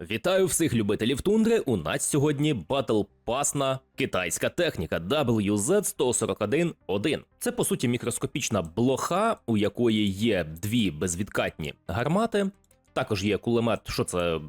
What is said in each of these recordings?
Вітаю всіх любителів тундри. У нас сьогодні батл пасна китайська техніка WZ-141-1. Це по суті мікроскопічна блоха, у якої є дві безвідкатні гармати. Також є кулемет, що це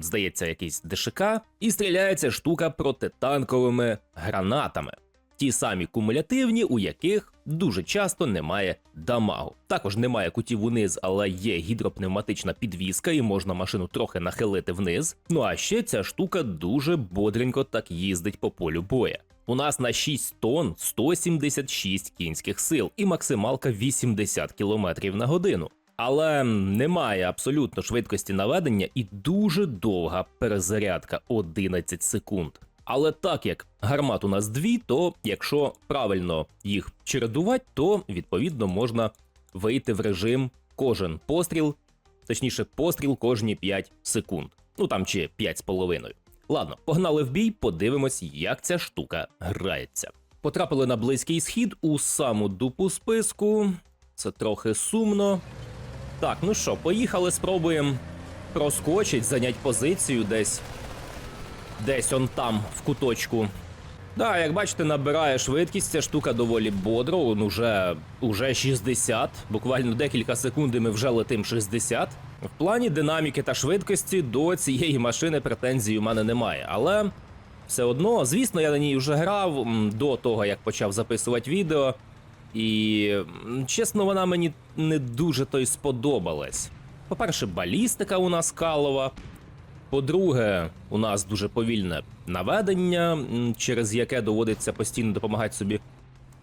здається, якийсь ДШК, і стріляється штука протитанковими гранатами. Ті самі кумулятивні, у яких дуже часто немає дамагу. Також немає кутів униз, але є гідропневматична підвіска, і можна машину трохи нахилити вниз. Ну а ще ця штука дуже бодренько так їздить по полю боя. У нас на 6 тонн 176 кінських сил і максималка 80 км на годину. Але немає абсолютно швидкості наведення і дуже довга перезарядка 11 секунд. Але так як гармат у нас дві, то якщо правильно їх чередувати, то відповідно можна вийти в режим кожен постріл, точніше, постріл кожні 5 секунд. Ну там чи 5,5. Ладно, погнали в бій, подивимось, як ця штука грається. Потрапили на близький схід у саму дупу списку. Це трохи сумно. Так, ну що, поїхали, спробуємо проскочить, зайняти позицію десь. Десь он там, в куточку. Да, як бачите, набирає швидкість, ця штука доволі бодро, он уже, уже 60. Буквально декілька секунд і ми вже летим 60. В плані динаміки та швидкості до цієї машини претензій у мене немає. Але все одно, звісно, я на ній вже грав до того, як почав записувати відео. І чесно, вона мені не дуже то й сподобалась. По-перше, балістика у нас калова. По-друге, у нас дуже повільне наведення, через яке доводиться постійно допомагати собі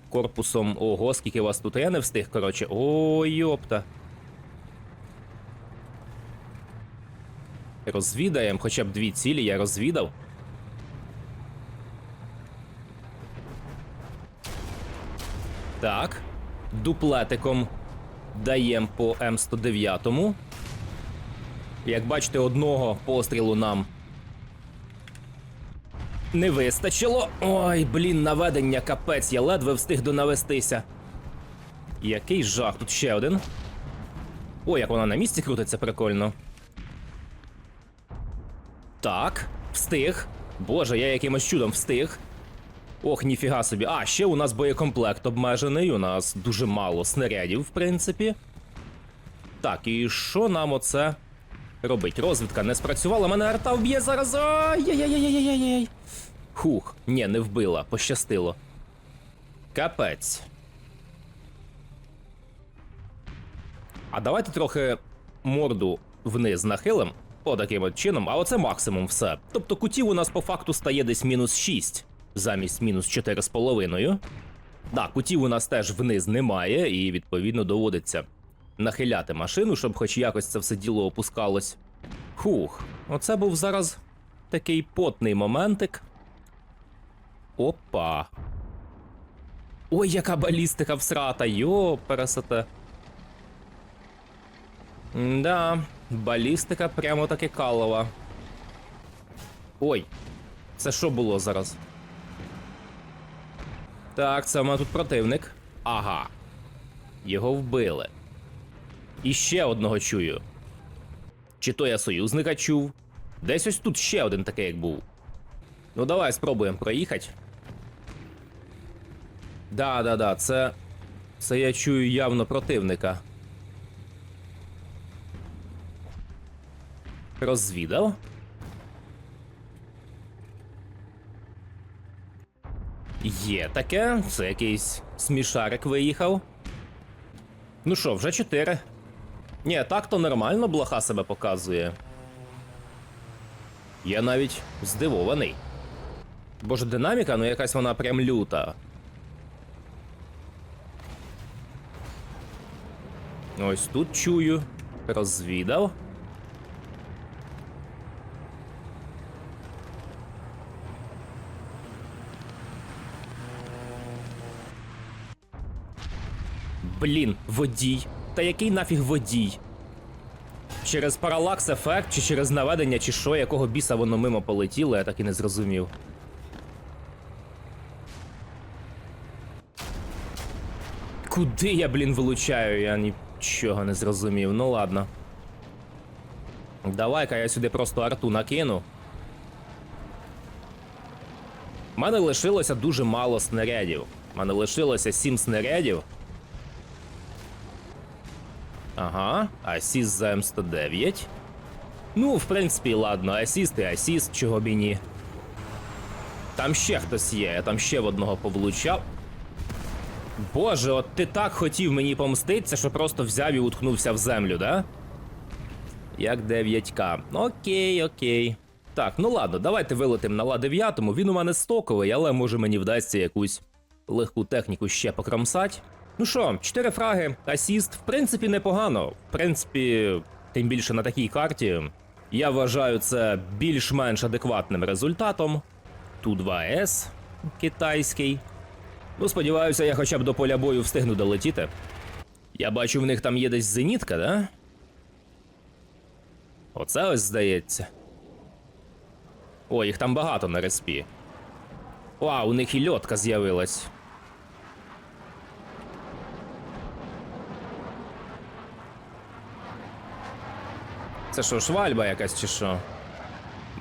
корпусом. Ого, скільки вас тут, я не встиг, коротше. Ой, йопта. Розвідаємо хоча б дві цілі, я розвідав. Так. Дуплетиком даємо по М109. Як бачите, одного пострілу нам не вистачило. Ой, блін, наведення капець, я ледве встиг донавестися. Який жах, тут ще один. Ой, як вона на місці крутиться, прикольно. Так, встиг. Боже, я якимось чудом встиг. Ох, ніфіга собі. А, ще у нас боєкомплект обмежений, у нас дуже мало снарядів, в принципі. Так, і що нам оце робить? Розвідка не спрацювала, мене арта вб'є зараз. Ай-яй-яй-яй-яй-яй. Хух, ні, не вбила, пощастило. Капець. А давайте трохи морду вниз нахилим. Отаким от чином, а оце максимум все. Тобто кутів у нас по факту стає десь мінус 6 замість мінус 4,5. Да, кутів у нас теж вниз немає, і відповідно доводиться нахиляти машину, щоб хоч якось це все діло опускалось. Хух, оце був зараз такий потний моментик. Опа. Ой, яка балістика всрата, йо, пересете. Да, балістика прямо таки калова. Ой, це що було зараз? Так, це у мене тут противник. Ага. Його вбили. І ще одного чую. Чи то я союзника чув? Десь ось тут ще один такий, як був. Ну, давай спробуємо проїхати. Да, да, да, це. Це я чую явно противника. Розвідав. Є таке, це якийсь смішарик виїхав. Ну що, вже чотири. Ні, так то нормально блоха себе показує. Я навіть здивований. Боже, динаміка, ну якась вона прям люта. Ось тут чую. Розвідав. Блін, водій. Та який нафіг водій? Через паралакс ефект, чи через наведення, чи що, якого біса воно мимо полетіло, я так і не зрозумів. Куди я, блін, вилучаю? Я нічого не зрозумів. Ну ладно. Давай-ка я сюди просто арту накину. У мене лишилося дуже мало снарядів. У мене лишилося 7 снарядів. Ага, асіст за М109. Ну, в принципі, ладно, асіст і асіст, чого б і ні. Там ще хтось є, я там ще в одного повлучав. Боже, от ти так хотів мені помститися, що просто взяв і уткнувся в землю, да? Як 9К. Окей, окей. Так, ну ладно, давайте вилетим на ла 9 Він у мене стоковий, але може мені вдасться якусь легку техніку ще покромсать. Ну що, 4 фраги, асіст, в принципі, непогано. В принципі, тим більше на такій карті. Я вважаю це більш-менш адекватним результатом. Ту-2С китайський. Ну, сподіваюся, я хоча б до поля бою встигну долетіти. Я бачу, в них там є десь зенітка, да? Оце ось здається. О, їх там багато на респі. О, у них і льотка з'явилась. Це що, швальба якась чи що?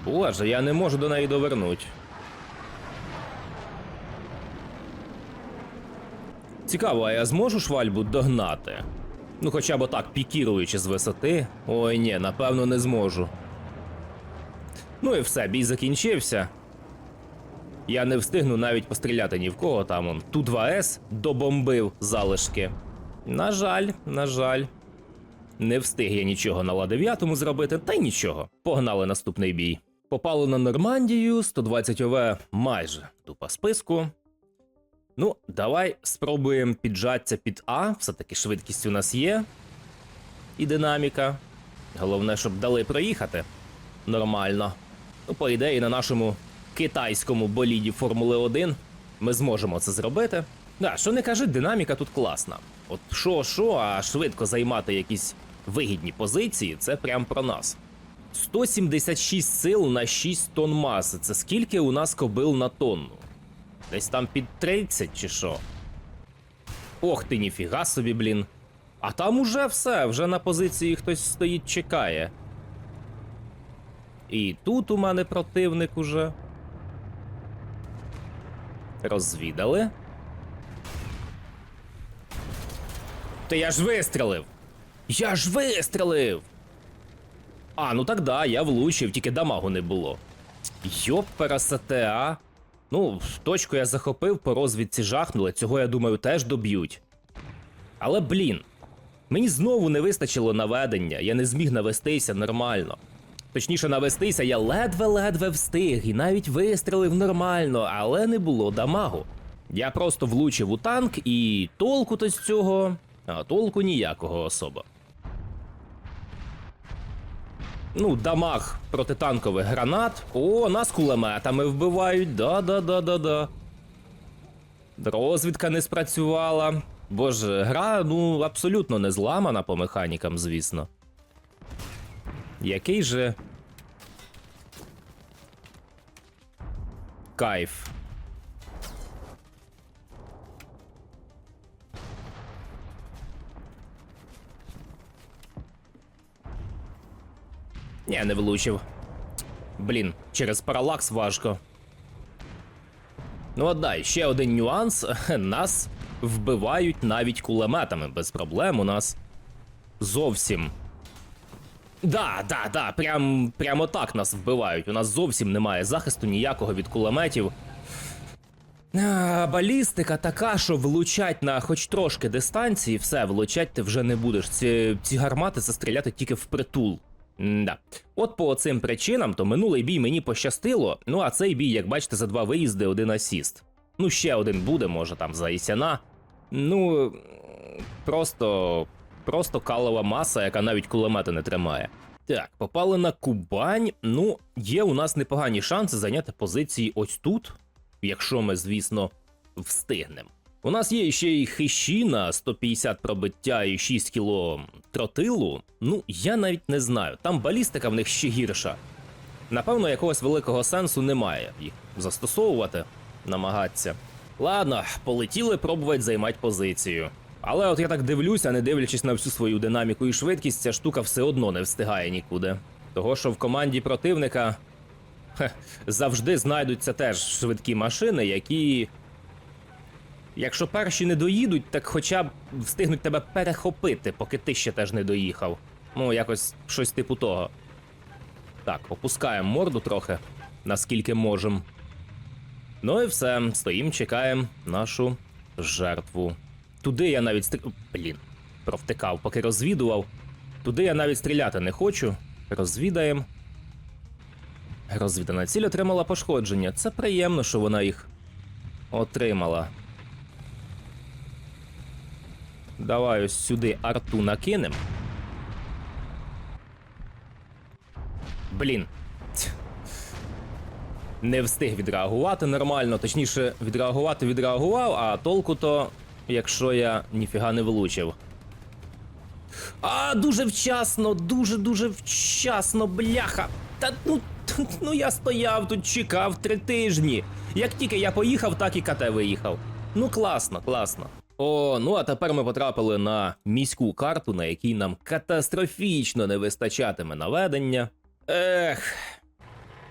Боже, я не можу до неї довернуть. Цікаво, а я зможу швальбу догнати? Ну, хоча б так, пікіруючи з висоти. Ой, ні, напевно, не зможу. Ну і все, бій закінчився. Я не встигну навіть постріляти ні в кого там он. Ту 2С добомбив залишки. На жаль, на жаль. Не встиг я нічого на ла 9 зробити, та й нічого. Погнали наступний бій. Попало на Нормандію, 120 ОВ майже тупа списку. Ну, давай спробуємо піджатися під А. Все-таки швидкість у нас є. І динаміка. Головне, щоб дали проїхати. Нормально. Ну, по ідеї, на нашому китайському боліді Формули 1 ми зможемо це зробити. Да, що не кажи, динаміка тут класна. От що, що, а швидко займати якісь вигідні позиції, це прям про нас. 176 сил на 6 тонн маси. Це скільки у нас кобил на тонну? Десь там під 30 чи що? Ох ти, ніфіга собі, блін. А там уже все, вже на позиції хтось стоїть, чекає. І тут у мене противник уже. Розвідали. Та я ж вистрелив! Я ж вистрелив! А, ну так да, я влучив, тільки дамагу не було. Йопера СТА. Ну, точку я захопив, по розвідці жахнули, цього, я думаю, теж доб'ють. Але блін, мені знову не вистачило наведення, я не зміг навестися нормально. Точніше, навестися я ледве-ледве встиг і навіть вистрелив нормально, але не було дамагу. Я просто влучив у танк і толку то з цього, а толку ніякого особа. Ну, дамаг протитанкових гранат. О, нас кулеметами вбивають. Да-да-да-да-да. Розвідка не спрацювала. Боже, гра, ну, абсолютно не зламана по механікам, звісно. Який же. Кайф. Ні, не влучив. Блін, через паралакс важко. Ну, дай, ще один нюанс. Нас вбивають навіть кулеметами без проблем. У нас зовсім. Да, да, да, прям, прямо так нас вбивають. У нас зовсім немає захисту ніякого від кулеметів. А, балістика така, що влучать на хоч трошки дистанції, все, влучать ти вже не будеш. Ці, ці гармати це стріляти тільки в притул. Да. От по цим причинам, то минулий бій мені пощастило. Ну а цей бій, як бачите, за два виїзди, один асіст. Ну, ще один буде, може там за Ісяна. Ну просто. Просто калова маса, яка навіть кулемети не тримає. Так, попали на Кубань. Ну, є у нас непогані шанси зайняти позиції ось тут, якщо ми, звісно, встигнемо. У нас є ще й хищі на 150 пробиття і 6 кіло тротилу. Ну, я навіть не знаю. Там балістика в них ще гірша. Напевно, якогось великого сенсу немає їх застосовувати, намагатися. Ладно, полетіли пробувати займати позицію. Але от я так дивлюся, не дивлячись на всю свою динаміку і швидкість, ця штука все одно не встигає нікуди. Того, що в команді противника хе, завжди знайдуться теж швидкі машини, які. Якщо перші не доїдуть, так хоча б встигнуть тебе перехопити, поки ти ще теж не доїхав. Ну, якось щось типу того. Так, опускаємо морду трохи, наскільки можемо. Ну і все, стоїмо, чекаємо нашу жертву. Туди я навіть стрі... Блін, провтикав, поки розвідував. Туди я навіть стріляти не хочу. Розвідаємо. Розвідана ціль отримала пошкодження. Це приємно, що вона їх отримала. Давай ось сюди арту накинем. Блін. Не встиг відреагувати нормально, точніше, відреагувати відреагував, а толку то, якщо я ніфіга не влучив. А, дуже вчасно, дуже-дуже вчасно, бляха. Та ну, ну я стояв тут, чекав три тижні. Як тільки я поїхав, так і КТ виїхав. Ну класно, класно. О, ну а тепер ми потрапили на міську карту, на якій нам катастрофічно не вистачатиме наведення. Ех.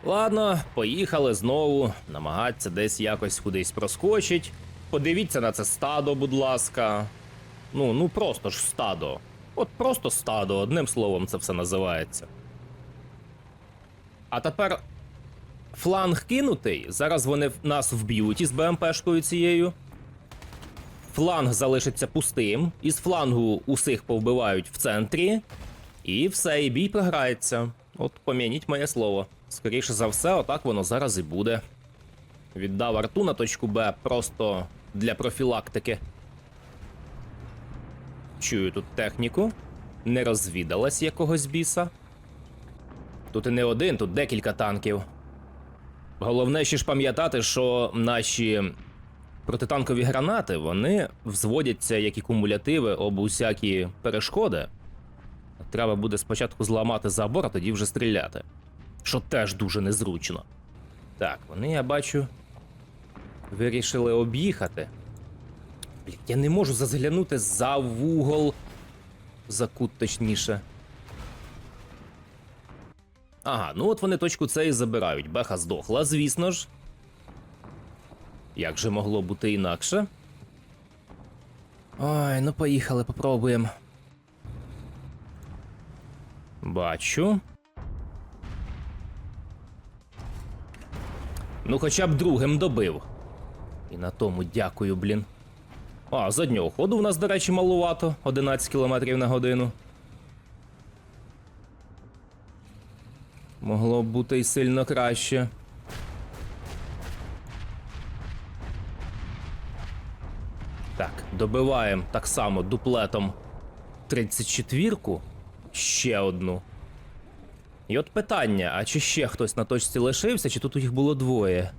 Ладно, поїхали знову, намагатися десь якось кудись проскочить. Подивіться на це стадо, будь ласка. Ну, ну просто ж стадо. От просто стадо, одним словом, це все називається. А тепер фланг кинутий. Зараз вони нас вб'ють із БМПшкою цією. Фланг залишиться пустим. Із флангу усіх повбивають в центрі. І все, і бій програється. От помініть моє слово. Скоріше за все, отак воно зараз і буде. Віддав арту на точку Б просто для профілактики. Чую тут техніку. Не розвідалась якогось біса. Тут і не один, тут декілька танків. Головне ще ж пам'ятати, що наші протитанкові гранати вони взводяться як і кумулятиви об усякі перешкоди. Треба буде спочатку зламати забор, а тоді вже стріляти. Що теж дуже незручно. Так, вони, я бачу, вирішили об'їхати. Блін, я не можу зазглянути за вугол. За кут точніше. Ага, ну от вони точку С і забирають. Беха здохла, звісно ж. Як же могло бути інакше? Ой, ну поїхали, попробуємо. Бачу. Ну, хоча б другим добив. І на тому дякую, блін. А, заднього ходу в нас, до речі, малувато 11 км на годину. Могло б бути й сильно краще. Так, добиваємо так само дуплетом 34-ку. Ще одну. І от питання: а чи ще хтось на точці лишився, чи тут їх було двоє?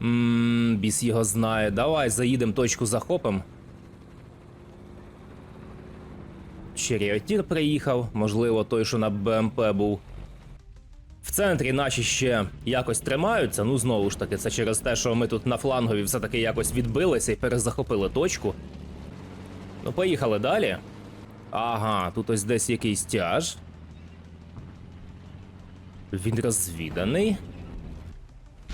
Ммм, біс його знає. Давай заїдемо точку захопим. Черіотір приїхав, можливо, той, що на БМП був. Центрі наші ще якось тримаються. Ну, знову ж таки, це через те, що ми тут на флангові все-таки якось відбилися і перезахопили точку. Ну, поїхали далі. Ага, тут ось десь якийсь тяж. Він розвіданий.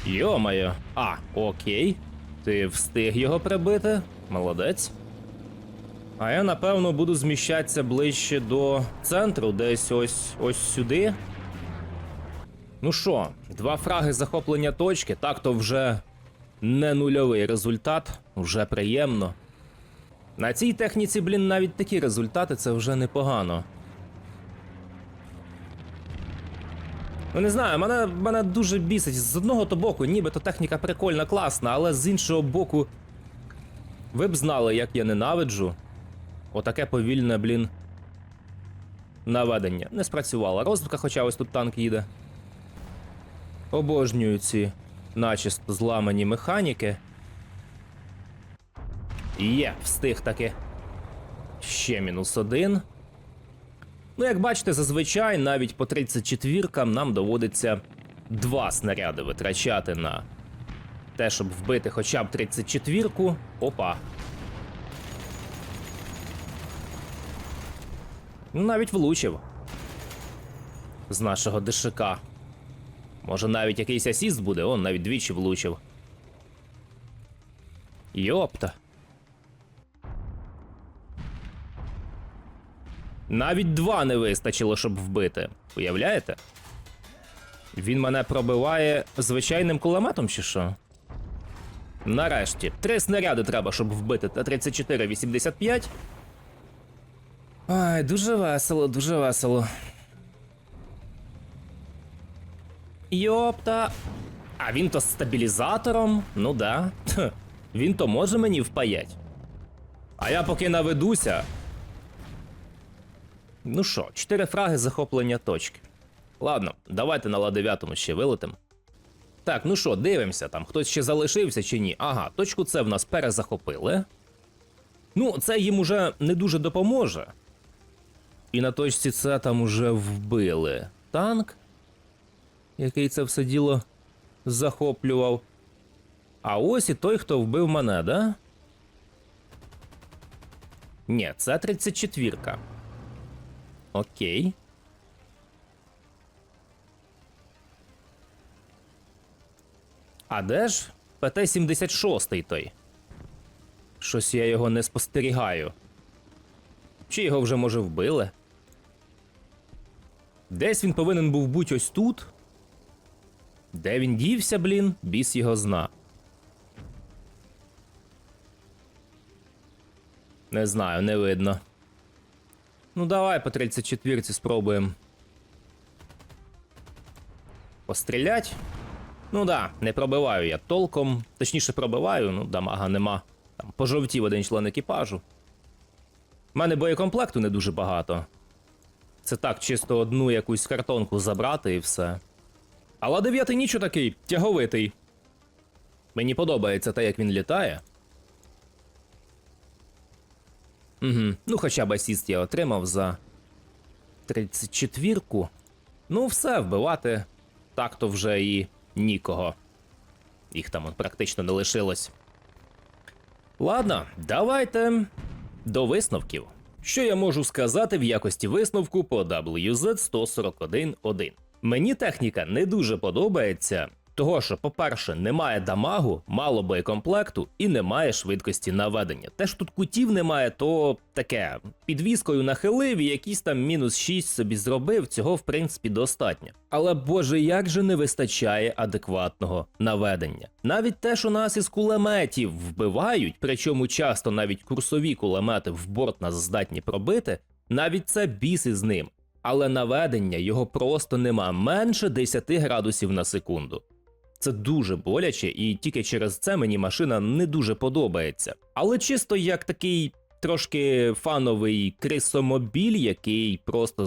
Йомаю. А, окей. Ти встиг його прибити? Молодець. А я напевно буду зміщатися ближче до центру, десь ось ось сюди. Ну що, два фраги захоплення точки, так то вже не нульовий результат, вже приємно. На цій техніці, блін, навіть такі результати це вже непогано. Ну не знаю, мене, мене дуже бісить. З одного то боку, нібито техніка прикольна, класна, але з іншого боку. Ви б знали, як я ненавиджу. Отаке повільне, блін. Наведення. Не спрацювала. Розвитка, хоча ось тут танк їде. Обожнюю ці начисто зламані механіки. Є, встиг таки. Ще мінус один. Ну, як бачите, зазвичай навіть по 34-кам нам доводиться два снаряди витрачати на те, щоб вбити хоча б 34-ку. Опа. Ну, Навіть влучив. З нашого ДШК. Може навіть якийсь асіст буде, он навіть двічі влучив. Йопта. Навіть два не вистачило, щоб вбити. Уявляєте? Він мене пробиває звичайним кулеметом чи що? Нарешті. Три снаряди треба, щоб вбити Т-34-85. Ай, дуже весело, дуже весело. Йопта. А він то з стабілізатором? Ну да. Він то може мені впаять. А я поки наведуся. Ну що, чотири фраги захоплення точки. Ладно, давайте на ла 9 ще вилетим. Так, ну що, дивимося, там хтось ще залишився чи ні. Ага, точку С в нас перезахопили. Ну, це їм уже не дуже допоможе. І на точці С там уже вбили танк, який це все діло захоплював. А ось і той, хто вбив мене, да? Ні, це 34. ка Окей. А де ж ПТ-76 той? Щось я його не спостерігаю. Чи його вже може вбили? Десь він повинен був бути ось тут. Де він дівся, блін, біс його зна. Не знаю, не видно. Ну, давай по 34 спробуємо. Пострілять? Ну да, не пробиваю я толком. Точніше пробиваю, ну дамага нема. Там пожовтів один член екіпажу. У мене боєкомплекту не дуже багато. Це так, чисто одну якусь картонку забрати і все. Але дев'ятий нічого такий, тяговитий. Мені подобається те, як він літає. Угу. Ну, хоча б асіст я отримав за 34-ку. Ну, все, вбивати так-то вже і нікого. Їх там практично не лишилось. Ладно, давайте до висновків. Що я можу сказати в якості висновку по WZ-141-1? Мені техніка не дуже подобається, того що, по-перше, немає дамагу, мало боєкомплекту і немає швидкості наведення. Те ж тут кутів немає, то таке. Підвіскою нахилив і якийсь там мінус 6 собі зробив, цього в принципі достатньо. Але боже, як же не вистачає адекватного наведення. Навіть те, що нас із кулеметів вбивають, причому часто навіть курсові кулемети в борт нас здатні пробити, навіть це біси з ним. Але наведення його просто нема менше 10 градусів на секунду. Це дуже боляче, і тільки через це мені машина не дуже подобається. Але чисто як такий трошки фановий крисомобіль, який просто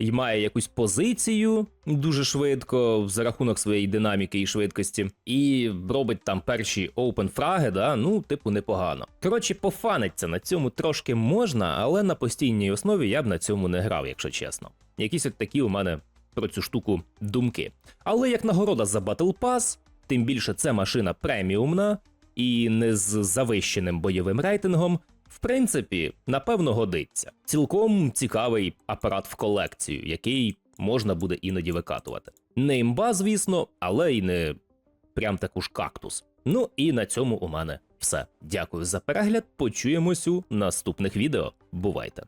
займає якусь позицію дуже швидко за рахунок своєї динаміки і швидкості, і робить там перші оупен-фраги, да, ну, типу, непогано. Коротше, пофаниться на цьому трошки можна, але на постійній основі я б на цьому не грав, якщо чесно. Якісь от такі у мене про цю штуку думки. Але як нагорода за Battle Pass, тим більше це машина преміумна і не з завищеним бойовим рейтингом, в принципі, напевно, годиться. Цілком цікавий апарат в колекцію, який можна буде іноді викатувати. Не імба, звісно, але й не прям таку ж кактус. Ну і на цьому у мене все. Дякую за перегляд. Почуємось у наступних відео. Бувайте!